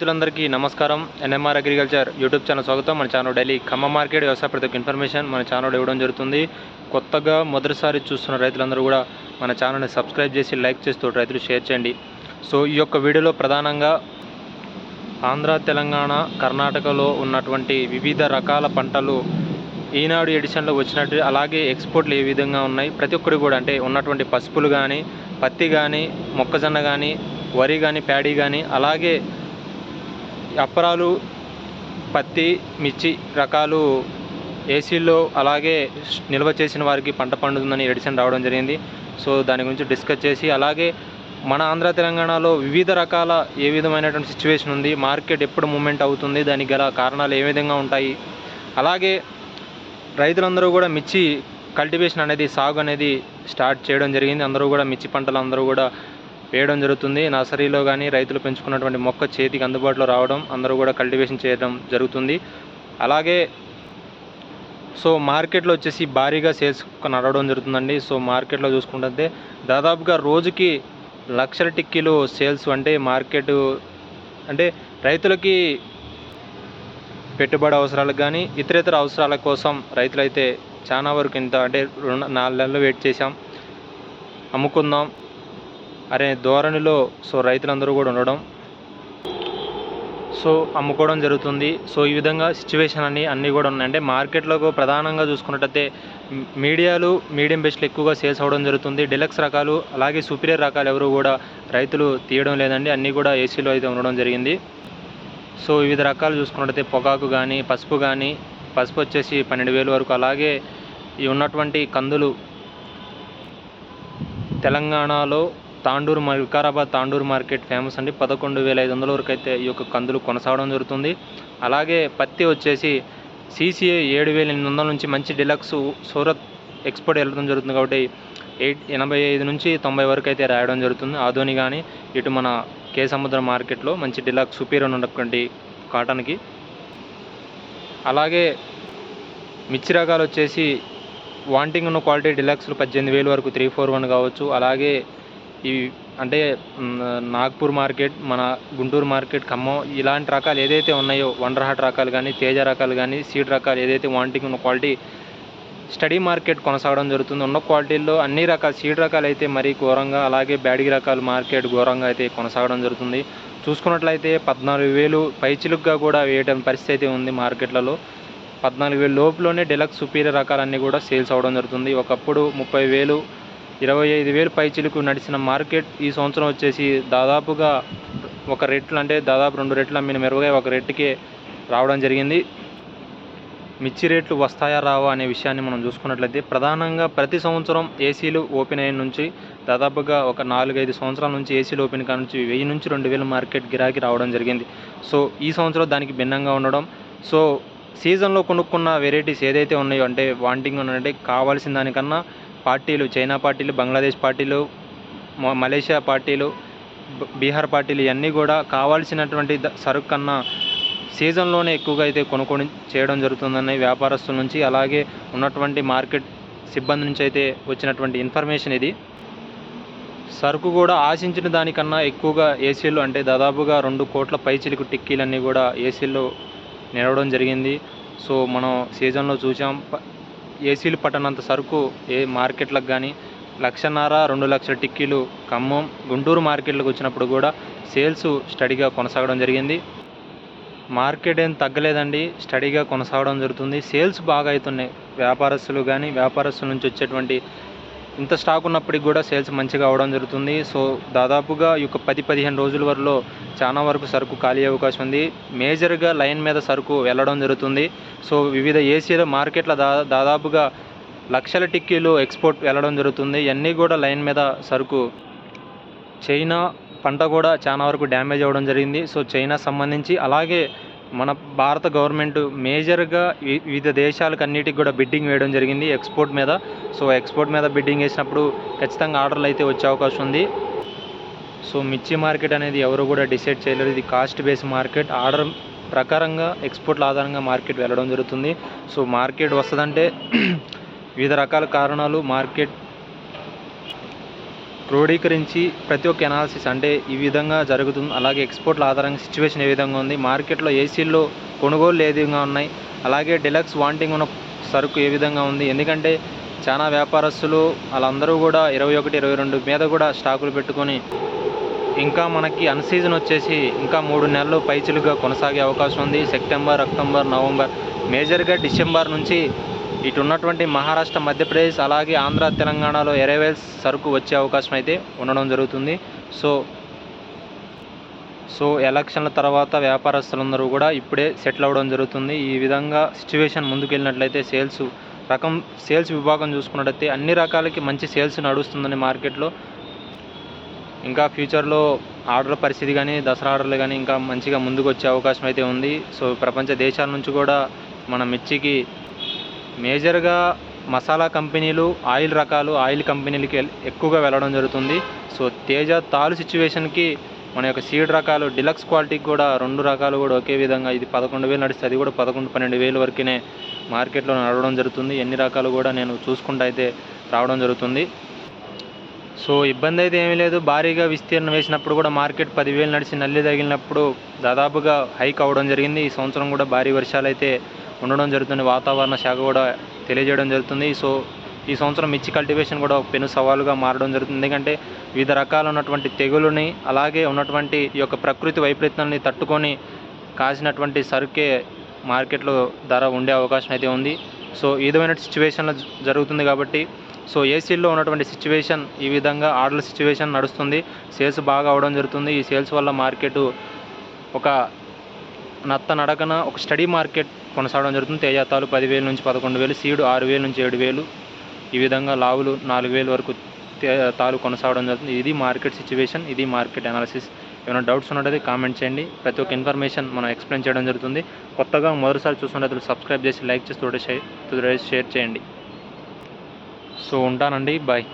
రైతులందరికీ నమస్కారం. NMR agriculture YouTube channel స్వాగతం. మన ఛానల్ డైలీ ఖమ్మ మార్కెట్ వ్యవసాయ ప్రతి ఒక్క ఇన్ఫర్మేషన్ మన ఛానల్ ఇవ్వడం జరుగుతుంది. కొత్తగా మొదటిసారి చూస్తున్న రైతులందరూ కూడా మన ఛానల్ని సబ్స్క్రైబ్ చేసి లైక్ చేస్తూ రైతులు షేర్ చేయండి. సో ఈ యొక్క వీడియోలో ప్రధానంగా ఆంధ్ర తెలంగాణ కర్ణాటకలో ఉన్నటువంటి వివిధ రకాల పంటలు ఈనాడు ఎడిషన్లో వచ్చినట్టు అలాగే ఎక్స్పోర్ట్లు ఏ విధంగా ఉన్నాయి ప్రతి ఒక్కరు కూడా అంటే ఉన్నటువంటి పసుపులు కానీ పత్తి కానీ మొక్కజొన్న కానీ వరి కానీ ప్యాడీ కానీ అలాగే అప్పరాలు పత్తి మిర్చి రకాలు ఏసీల్లో అలాగే నిల్వ చేసిన వారికి పంట పండుతుందని ఎడిషన్ రావడం జరిగింది. సో దాని గురించి డిస్కస్ చేసి అలాగే మన ఆంధ్ర తెలంగాణలో వివిధ రకాల ఏ విధమైనటువంటి సిచ్యువేషన్ ఉంది మార్కెట్ ఎప్పుడు మూమెంట్ అవుతుంది దానికి గల కారణాలు ఏ విధంగా ఉంటాయి. అలాగే రైతులందరూ కూడా మిర్చి కల్టివేషన్ అనేది సాగు అనేది స్టార్ట్ చేయడం జరిగింది. అందరూ కూడా మిర్చి పంటలు అందరూ కూడా వేయడం జరుగుతుంది. నర్సరీలో కానీ రైతులు పెంచుకున్నటువంటి మొక్క చేతికి అందుబాటులో రావడం అందరూ కూడా కల్టివేషన్ చేయడం జరుగుతుంది. అలాగే సో మార్కెట్లో వచ్చేసి భారీగా సేల్స్ నడవడం జరుగుతుందండి. సో మార్కెట్లో చూసుకుంటే దాదాపుగా రోజుకి లక్షల టిక్కీలు సేల్స్ అంటే మార్కెట్ అంటే రైతులకి పెట్టుబడి అవసరాలకు కానీ ఇతరేతర అవసరాల కోసం రైతులైతే చాలా వరకు ఇంత అంటే రెండు నాలుగు నెలలు వెయిట్ చేసాం అమ్ముకుందాం. అనే ధోరణిలో సో రైతులందరూ కూడా ఉండడం సో అమ్ముకోవడం జరుగుతుంది. సో ఈ విధంగా సిచ్యువేషన్ అన్నీ అన్నీ కూడా ఉన్నాయి. అంటే మార్కెట్లో ప్రధానంగా చూసుకున్నట్టయితే మీడియాలు మీడియం బెస్ట్లు ఎక్కువగా సేల్స్ అవ్వడం జరుగుతుంది. డిలక్స్ రకాలు అలాగే సూపీరియర్ రకాలు ఎవరు కూడా రైతులు తీయడం లేదండి. అన్నీ కూడా ఏసీలో అయితే ఉండడం జరిగింది. సో వివిధ రకాలు చూసుకున్నట్టయితే పొగాకు కానీ పసుపు కానీ పసుపు వచ్చేసి పన్నెండు వేలు వరకు. అలాగే ఈ ఉన్నటువంటి కందులు తెలంగాణలో తాండూరు వికారాబాద్ తాండూరు మార్కెట్ ఫేమస్ అండి. పదకొండు వేల ఐదు వందల వరకు అయితే ఈ యొక్క కందులు కొనసాగడం జరుగుతుంది. అలాగే పత్తి వచ్చేసి సీసీఏ ఏడు వేల ఎనిమిది వందల నుంచి మంచి డిలక్స్ సూరత్ ఎక్స్పోర్ట్ వెళ్ళడం జరుగుతుంది కాబట్టి ఎయిట్ ఎనభై ఐదు నుంచి తొంభై వరకు అయితే రాయడం జరుగుతుంది. ఆధోని కానీ ఇటు మన కే సముద్ర మార్కెట్లో మంచి డిలక్స్ సుపీరియర్ ఉన్నటువంటి కాటన్కి. అలాగే మిర్చి రకాలు వచ్చేసి వాంటింగ్ ఉన్న క్వాలిటీ డిలక్స్లు పద్దెనిమిది వేలు వరకు త్రీ ఫోర్ వన్ కావచ్చు. అలాగే ఈ అంటే నాగ్పూర్ మార్కెట్ మన గుంటూరు మార్కెట్ ఖమ్మం ఇలాంటి రకాలు ఏదైతే ఉన్నాయో వండర్ హాట్ రకాలు కానీ తేజ రకాలు కానీ సీడ్ రకాలు ఏదైతే వాంటింగ్ ఉన్న క్వాలిటీ స్టడీ మార్కెట్ కొనసాగడం జరుగుతుంది. ఉన్న క్వాలిటీల్లో అన్ని రకాల సీడ్ రకాలు అయితే మరీ ఘోరంగా అలాగే బ్యాడిగి రకాల మార్కెట్ ఘోరంగా అయితే కొనసాగడం జరుగుతుంది. చూసుకున్నట్లయితే పద్నాలుగు వేలు పైచిలుగ్గా కూడా వేయడం పరిస్థితి అయితే ఉంది మార్కెట్లలో. పద్నాలుగు వేలు లోపులోనే డెలక్స్ సుపీరియర్ రకాలన్నీ కూడా సేల్స్ అవ్వడం జరుగుతుంది. ఒకప్పుడు ముప్పై వేలు ఇరవై ఐదు వేలు పైచిలకు నడిచిన మార్కెట్ ఈ సంవత్సరం వచ్చేసి దాదాపుగా ఒక రెట్లు అంటే దాదాపు రెండు రెట్లు అమ్మిన మెరుగుగా ఒక రెట్టుకే రావడం జరిగింది. మిర్చి రేట్లు వస్తాయా రావా అనే విషయాన్ని మనం చూసుకున్నట్లయితే ప్రధానంగా ప్రతి సంవత్సరం ఏసీలు ఓపెన్ అయిన నుంచి దాదాపుగా ఒక నాలుగైదు సంవత్సరాల నుంచి ఏసీలు ఓపెన్ కాడ నుంచి వెయ్యి నుంచి రెండు వేల మార్కెట్ గిరాకీ రావడం జరిగింది. సో ఈ సంవత్సరం దానికి భిన్నంగా ఉండడం. సో సీజన్లో కొనుక్కున్న వెరైటీస్ ఏదైతే ఉన్నాయో అంటే వాంటింగ్ అంటే కావాల్సిన దానికన్నా పార్టీలు చైనా పార్టీలు బంగ్లాదేశ్ పార్టీలు మలేషియా పార్టీలు బీహార్ పార్టీలు ఇవన్నీ కూడా కావాల్సినటువంటి సరుకు కన్నా సీజన్లోనే ఎక్కువగా అయితే కొనుక్కొని చేయడం జరుగుతుందని వ్యాపారస్తుల నుంచి అలాగే ఉన్నటువంటి మార్కెట్ సిబ్బంది నుంచి అయితే వచ్చినటువంటి ఇన్ఫర్మేషన్ ఇది. సరుకు కూడా ఆశించిన దానికన్నా ఎక్కువగా ఏసీలు అంటే దాదాపుగా రెండు కోట్ల పైచిలుకు టిక్కీలన్నీ కూడా ఏసీల్లో నిలవడం జరిగింది. సో మనం సీజన్లో చూసాం ఏసీలు పట్టనంత సరుకు ఏ మార్కెట్లకు కానీ లక్షన్నర రెండు లక్షల టిక్కీలు ఖమ్మం గుంటూరు మార్కెట్లకు వచ్చినప్పుడు కూడా సేల్స్ స్టడీగా కొనసాగడం జరిగింది. మార్కెట్ ఏం తగ్గలేదండి. స్టడీగా కొనసాగడం జరుగుతుంది. సేల్స్ బాగా అవుతున్నాయి. వ్యాపారస్తులు కానీ వ్యాపారస్తుల నుంచి వచ్చేటువంటి ఇంత స్టాక్ ఉన్నప్పటికి కూడా సేల్స్ మంచిగా అవడం జరుగుతుంది. సో దాదాపుగా ఈ యొక్క పది పదిహేను రోజుల వరలో చాలా వరకు సరుకు ఖాళీ అవకాశం ఉంది. మేజర్గా లైన్ మీద సరుకు వెళ్ళడం జరుగుతుంది. సో వివిధ ఏసీల మార్కెట్ల దా దాదాపుగా లక్షల టిక్కీలు ఎక్స్పోర్ట్ వెళ్ళడం జరుగుతుంది. ఇవన్నీ కూడా లైన్ మీద సరుకు చైనా పంట కూడా చాలా వరకు డ్యామేజ్ అవ్వడం జరిగింది. సో చైనా సంబంధించి అలాగే మన భారత గవర్నమెంట్ మేజర్గా వివిధ దేశాలకు అన్నిటికి కూడా బిడ్డింగ్ వేయడం జరిగింది ఎక్స్పోర్ట్ మీద. సో ఎక్స్పోర్ట్ మీద బిడ్డింగ్ వేసినప్పుడు ఖచ్చితంగా ఆర్డర్లు అయితే వచ్చే అవకాశం ఉంది. సో మిర్చి మార్కెట్ అనేది ఎవరు కూడా డిసైడ్ చేయలేరు ఇది కాస్ట్ బేస్ మార్కెట్. ఆర్డర్ ప్రకారంగా ఎక్స్పోర్ట్ల ఆధారంగా మార్కెట్ వెళ్ళడం జరుగుతుంది. సో మార్కెట్ వస్తుందంటే వివిధ రకాల కారణాలు మార్కెట్ క్రోడీకరించి ప్రతి ఒక్క ఎనాలిసిస్ అంటే ఈ విధంగా జరుగుతుంది. అలాగే ఎక్స్పోర్ట్ల ఆధారంగా సిచ్యువేషన్ ఏ విధంగా ఉంది. మార్కెట్లో ఏసీల్లో కొనుగోలు ఏ విధంగా ఉన్నాయి. అలాగే డిలక్స్ వాంటింగ్ ఉన్న సరుకు ఏ విధంగా ఉంది. ఎందుకంటే చాలా వ్యాపారస్తులు వాళ్ళందరూ కూడా ఇరవై ఒకటి ఇరవై రెండు మీద కూడా స్టాకులు పెట్టుకొని ఇంకా మనకి అన్సీజన్ వచ్చేసి ఇంకా మూడు నెలలు పైచిలుగా కొనసాగే అవకాశం ఉంది. సెప్టెంబర్ అక్టోబర్ నవంబర్ మేజర్గా డిసెంబర్ నుంచి ఇటు ఉన్నటువంటి మహారాష్ట్ర మధ్యప్రదేశ్ అలాగే ఆంధ్ర తెలంగాణలో ఎరైవల్స్ సరుకు వచ్చే అవకాశం అయితే ఉండడం జరుగుతుంది. సో సో ఎలక్షన్ల తర్వాత వ్యాపారస్తులందరూ కూడా ఇప్పుడే సెటిల్ అవ్వడం జరుగుతుంది. ఈ విధంగా సిచ్యువేషన్ ముందుకెళ్ళినట్లయితే సేల్స్ రకం సేల్స్ విభాగం చూసుకున్నట్లయితే అన్ని రకాలకి మంచి సేల్స్ నడుస్తుందని మార్కెట్లో. ఇంకా ఫ్యూచర్లో ఆర్డర్ పరిస్థితి కానీ దసరా ఆర్డర్లు కానీ ఇంకా మంచిగా ముందుకు వచ్చే అవకాశం అయితే ఉంది. సో ప్రపంచ దేశాల నుంచి కూడా మన మిర్చికి మేజర్గా మసాలా కంపెనీలు ఆయిల్ రకాలు ఆయిల్ కంపెనీలకి ఎక్కువగా వెళ్ళడం జరుగుతుంది. సో తేజ తాలు సిచ్యువేషన్కి మన యొక్క సీడ్ రకాలు డిలక్స్ క్వాలిటీకి కూడా రెండు రకాలు కూడా ఒకే విధంగా ఇది పదకొండు వేలు నడిస్తే అది కూడా పదకొండు పన్నెండు వేలు వరకునే మార్కెట్లో నడవడం జరుగుతుంది. ఎన్ని రకాలు కూడా నేను చూసుకుంటూ అయితే రావడం జరుగుతుంది. సో ఇబ్బంది అయితే ఏమీ లేదు. భారీగా విస్తీర్ణం వేసినప్పుడు కూడా మార్కెట్ పదివేలు నడిచి నల్లి తగిలినప్పుడు దాదాపుగా హైక్ అవ్వడం జరిగింది. ఈ సంవత్సరం కూడా భారీ వర్షాలు అయితే ఉండడం జరుగుతుంది. వాతావరణ శాఖ కూడా తెలియజేయడం జరుగుతుంది. సో ఈ సంవత్సరం మిర్చి కల్టివేషన్ కూడా పెను సవాలుగా మారడం జరుగుతుంది. ఎందుకంటే వివిధ రకాల ఉన్నటువంటి తెగులుని అలాగే ఉన్నటువంటి ఈ యొక్క ప్రకృతి వైపరీత్యాన్ని తట్టుకొని కాసినటువంటి సరుకే మార్కెట్లో ధర ఉండే అవకాశం అయితే ఉంది. సో ఈ విధమైన సిచ్యువేషన్లో జరుగుతుంది కాబట్టి సో ఏసీల్లో ఉన్నటువంటి సిచ్యువేషన్ ఈ విధంగా ఆర్డర్ సిచ్యువేషన్ నడుస్తుంది. సేల్స్ బాగా అవడం జరుగుతుంది. ఈ సేల్స్ వల్ల మార్కెట్ ఒక నత్త నడకన ఒక స్టడీ మార్కెట్ కొనసాగడం జరుగుతుంది. తేజాతాలు పదివేలు నుంచి పదకొండు వేలు సీడు ఆరు వేలు నుంచి ఏడు వేలు. ఈ విధంగా లావులు నాలుగు వేలు వరకు తాలు కొనసాగడం జరుగుతుంది. ఇది మార్కెట్ సిచ్యువేషన్ ఇది మార్కెట్ అనాలిసిస్ ఏమైనా డౌట్స్ ఉన్నట్టయితే కామెంట్ చేయండి. ప్రతి ఒక్క ఇన్ఫర్మేషన్ మనం ఎక్స్ప్లెయిన్ చేయడం జరుగుతుంది. కొత్తగా మొదటిసారి చూస్తున్నట్టు సబ్స్క్రైబ్ చేసి లైక్ చేసి తోడే షేర్ చేయండి. సో ఉంటానండి. బాయ్